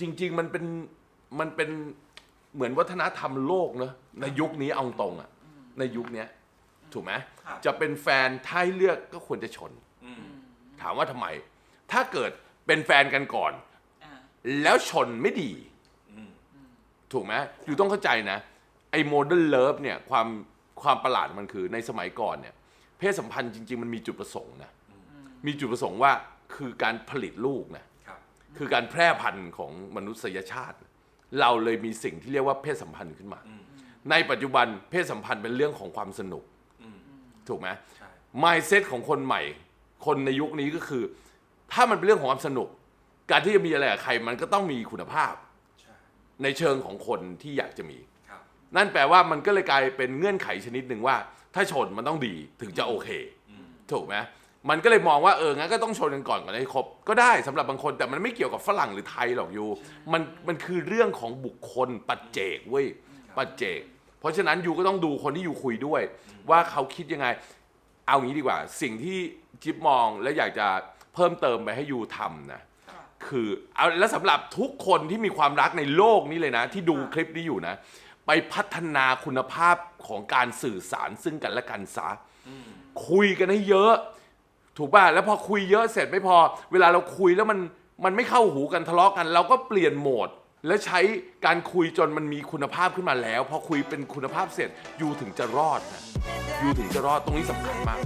จริง ๆ มันเป็นมันเป็นเหมือนวัฒนธรรมโลกเนอะในยุคนี้เอาตรงอะในยุคเนี้ยถูกไหมครับ จะเป็นแฟนถ้าให้เลือกก็ควรจะชน อืมถามว่าทำไม ถ้าเกิดเป็นแฟนกันก่อน อ่าแล้วชนไม่ดี อืมถูกไหมอยู่ต้องเข้าใจนะ ไอ้โมเดิร์นเลิฟเนี่ยความความประหลาดมันคือในสมัยก่อนเนี่ย เพศสัมพันธ์จริง ๆ มันมีจุดประสงค์นะ มีจุดประสงค์ว่าคือการผลิตลูกนะ ครับคือการแพร่พันธุ์ของมนุษยชาติ เราเลยมีสิ่งที่เรียกว่าเพศสัมพันธ์ขึ้นมาอืมในปัจจุบันเพศสัมพันธ์เป็นเรื่องของความสนุกอืมถูกไหมใช่ mindset ของคนใหม่ คนในยุคนี้ก็คือ ถ้ามันเป็นเรื่องของความสนุก การที่จะมีอะไรกับใครมันก็ต้องมีคุณภาพใช่ในเชิงของคนที่อยากจะมีครับนั่นแปลว่ามันก็เลยกลายเป็นเงื่อนไขชนิดหนึ่งว่า ถ้าชนมันต้องดีถึงจะโอเคอืมถูกไหม มันก็เลยมองว่าเอองั้นก็ต้องชนกันก่อนก่อนให้ครบก็ได้สำหรับบางคนแต่มันไม่เกี่ยวกับฝรั่งหรือไทยหรอกยูมันมันคือเรื่องของบุคคลปัจเจกเว้ยปัจเจก เพราะฉะนั้นยูก็ต้องดูคนที่ยูคุยด้วย ว่าเขาคิดยังไง เอางี้ดีกว่า สิ่งที่จิ๊บมองและอยากจะเพิ่มเติมไปให้ยูทำนะคือเอาแล้วสำหรับทุกคนที่มีความรักในโลกนี้เลยนะ ที่ดูคลิปนี้อยู่นะ ไปพัฒนาคุณภาพของการสื่อสารซึ่งกันและกันซะคุยกันให้เยอะ ถูกป่ะแล้วพอคุยเยอะเสร็จไม่พอ เวลาเราคุยแล้วมันมันไม่เข้าหูกันทะเลาะกัน เราก็เปลี่ยนโหมด และใช้การคุยจนมันมีคุณภาพขึ้นมาแล้ว พอคุยเป็นคุณภาพเสร็จยูถึงจะรอดนะยูถึงจะรอดตรงนี้สำคัญมาก